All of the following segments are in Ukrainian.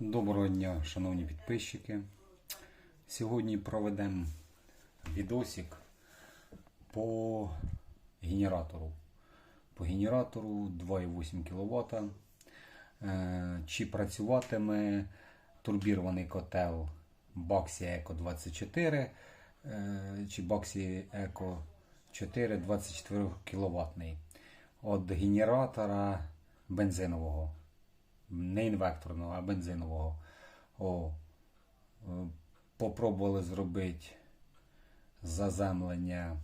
Доброго дня, шановні підписчики. Сьогодні проведемо відосик по генератору. По генератору 2,8 кВт. Е, Чи працюватиме турбірований котел Baxi Eco 24 е, чи Baxi Eco 4 24 кВт від генератора бензинового не інвекторного, а бензинового. О, е, попробували зробити заземлення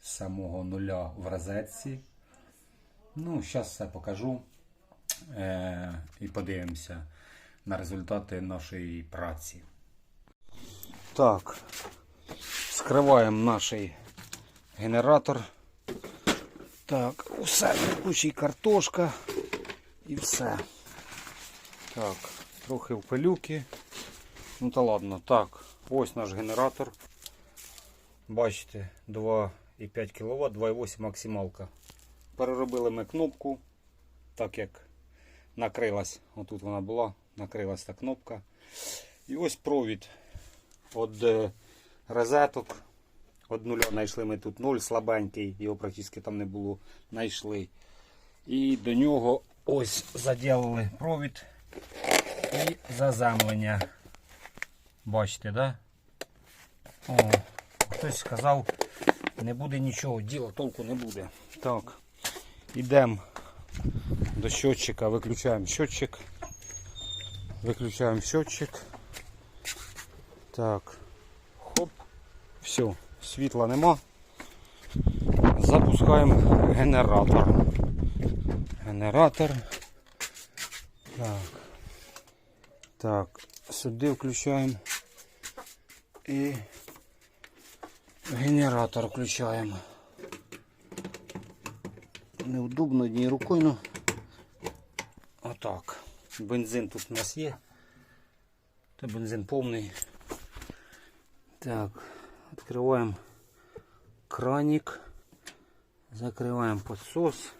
самого нуля в розетці. Ну, зараз все покажу е, і подивимося на результати нашої праці. Так, скриваємо наш генератор. Так, усе кучі картошка і все. Так, трохи в пилюки. Ну та ладно. Так, ось наш генератор. Бачите, 2,5 кВт, 2,8 максималка. Переробили ми кнопку, так як накрилась, отут вона була, накрилась та кнопка. І ось провід від е, розеток. Од нуля знайшли ми тут нуль слабенький, його практично там не було. Знайшли. І до нього ось заділили провід і заземлення. Бачите, да? О, хтось сказав, не буде нічого, діла толку не буде. Так, йдемо до щотчика, виключаємо щотчик. Виключаємо щотчик. Так. Хоп. Все, світла нема. Запускаємо генератор. Генератор. Так. Так, сюди включаємо. І генератор включаємо. Неудобно однією рукою, ну. Отак. Бензин тут у нас є. Це бензин повний. Так, відкриваємо краник. Закриваємо подсос.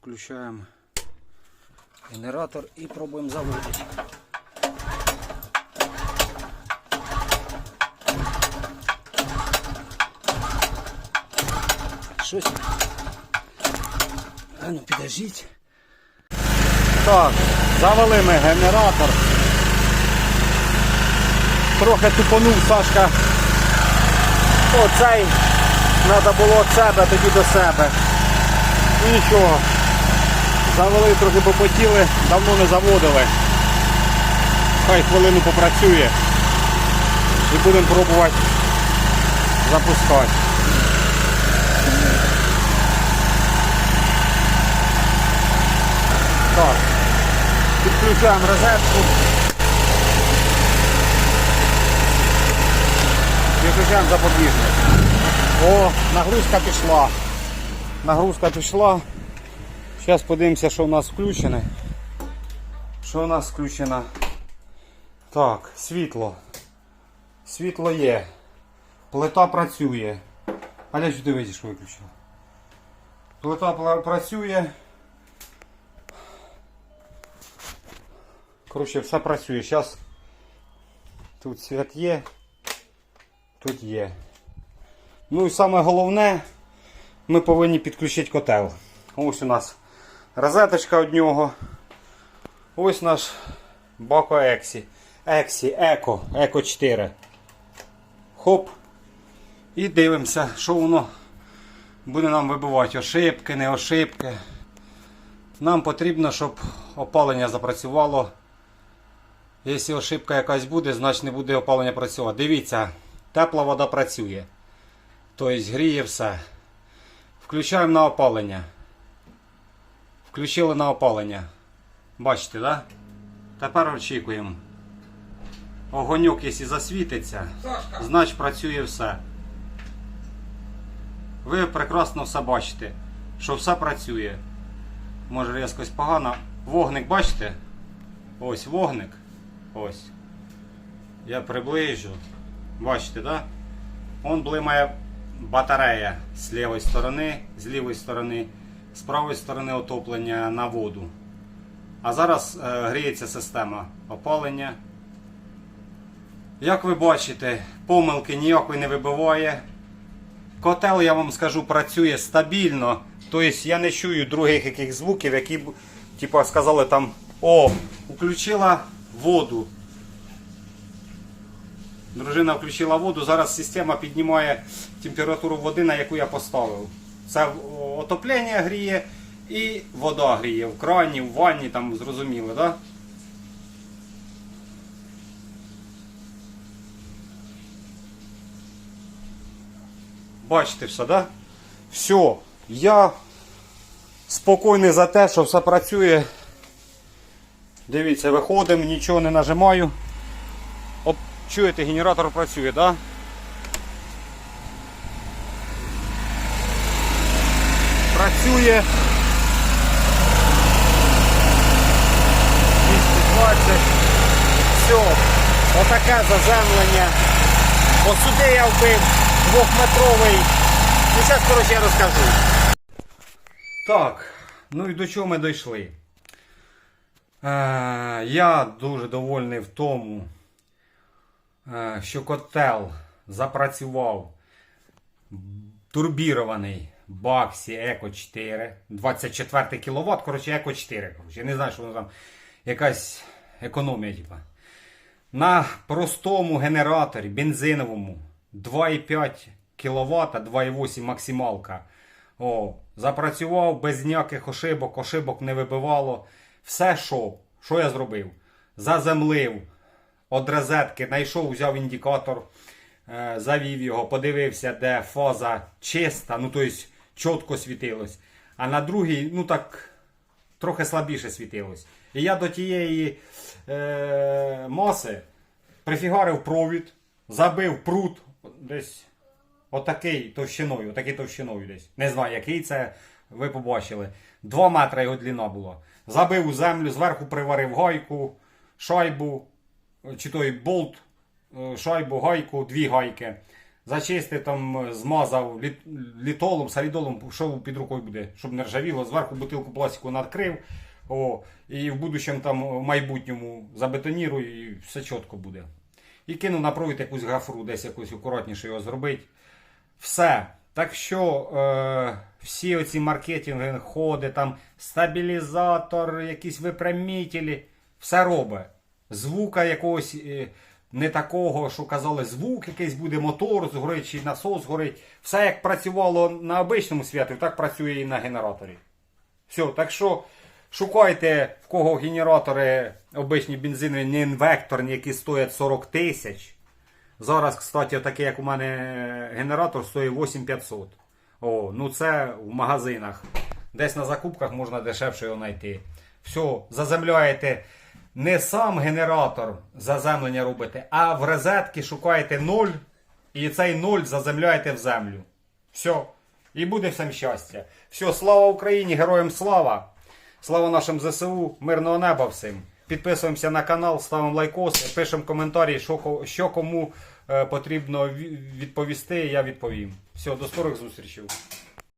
Включаємо генератор і пробуємо заводити. Щось. А ну підождіть. Так, завели ми генератор. Трохи тупонув Сашка. Оцей треба було від себе, тоді до себе. Ну нічого. Завели, трохи попотіли, давно не заводили. Хай хвилину попрацює. І будемо пробувати запускати. Так. Підключаємо розетку. Підключаємо запобіжник. О, нагрузка пішла. Нагрузка пішла. Зараз подивимося, що у нас включене. Що у нас включено? Так, світло. Світло є. Плита працює. Аля, що ти видиш, що виключила? Плита працює. Коротше, все працює. Зараз тут світ є. Тут є. Ну і саме головне, ми повинні підключити котел. Ось у нас розеточка від нього. Ось наш Бако Ексі. Ексі, Еко, Еко 4. Хоп. І дивимося, що воно буде нам вибивати. Ошибки, не ошибки. Нам потрібно, щоб опалення запрацювало. Якщо ошибка якась буде, значить не буде опалення працювати. Дивіться, тепла вода працює. Тобто гріє все. Включаємо на опалення. Включили на опалення. Бачите, да? Тепер очікуємо. Огоньок, якщо засвітиться, значить працює все. Ви прекрасно все бачите, що все працює. Може різкось погано. Вогник бачите? Ось вогник. Ось. Я приближу. Бачите, да? Он блимає батарея з лівої сторони, з лівої сторони, з правої сторони отоплення на воду. А зараз е, гріється система опалення. Як ви бачите, помилки ніякої не вибиває. Котел, я вам скажу, працює стабільно. Тобто я не чую других яких звуків, які типу, сказали там, о, включила воду. Дружина включила воду, зараз система піднімає температуру води, на яку я поставив. Це отоплення гріє і вода гріє в крані, в ванні, там зрозуміло, так? Бачите все, да? Все. Я спокійний за те, що все працює. Дивіться, виходимо, нічого не нажимаю. Оп, чуєте, генератор працює, да? Працює. 220. Все. Отаке заземлення. От сюди я вбив двохметровий. Ну, зараз, коротше, я розкажу. Так, ну і до чого ми дійшли? Е, я дуже довольний в тому, е, що котел запрацював турбірований Баксі Еко 4, 24 кВт, коротше, Еко 4. Коротше, я не знаю, що воно там якась економія, типа. На простому генераторі бензиновому 2,5 кВт, 2,8 максималка. О, запрацював без ніяких ошибок, ошибок не вибивало. Все що? Що я зробив? Заземлив від розетки, знайшов, взяв індикатор, е, завів його, подивився, де фаза чиста, ну тобто чітко світилось. А на другій, ну так, трохи слабіше світилось. І я до тієї е, маси прифігарив провід, забив прут десь отакий товщиною, отакий товщиною десь. Не знаю, який це, ви побачили. Два метри його длина була. Забив у землю, зверху приварив гайку, шайбу, чи той болт, е, шайбу, гайку, дві гайки. Зачистив там, змазав літ, літолом, салідолом, що під рукою буде, щоб не ржавіло. Зверху бутилку пластику надкрив. О, і в будущем там в майбутньому забетонірую і все чітко буде. І кинув на провід якусь гафру, десь якусь акуратніше його зробити. Все. Так що е, всі оці маркетинги, ходи, там стабілізатор, якісь випрямителі, все робить. Звука якогось е, не такого, що казали, звук якийсь буде, мотор згорить чи насос згорить. Все як працювало на обичному світі, так працює і на генераторі. Все, так що шукайте, в кого генератори обичні бензинові, не інвекторні, які стоять 40 тисяч. Зараз, кстати, такий, як у мене генератор, стоїть 8500. О, ну це в магазинах. Десь на закупках можна дешевше його знайти. Все, заземляєте не сам генератор заземлення робите, а в розетки шукаєте 0 і цей 0 заземляєте в землю. Все. І буде всім щастя. Все, слава Україні, героям слава! Слава нашим ЗСУ, мирного неба всім. Підписуємося на канал, ставимо лайкоси, пишемо коментарі, що, що кому е, потрібно відповісти, я відповім. Все, до скорих зустрічей.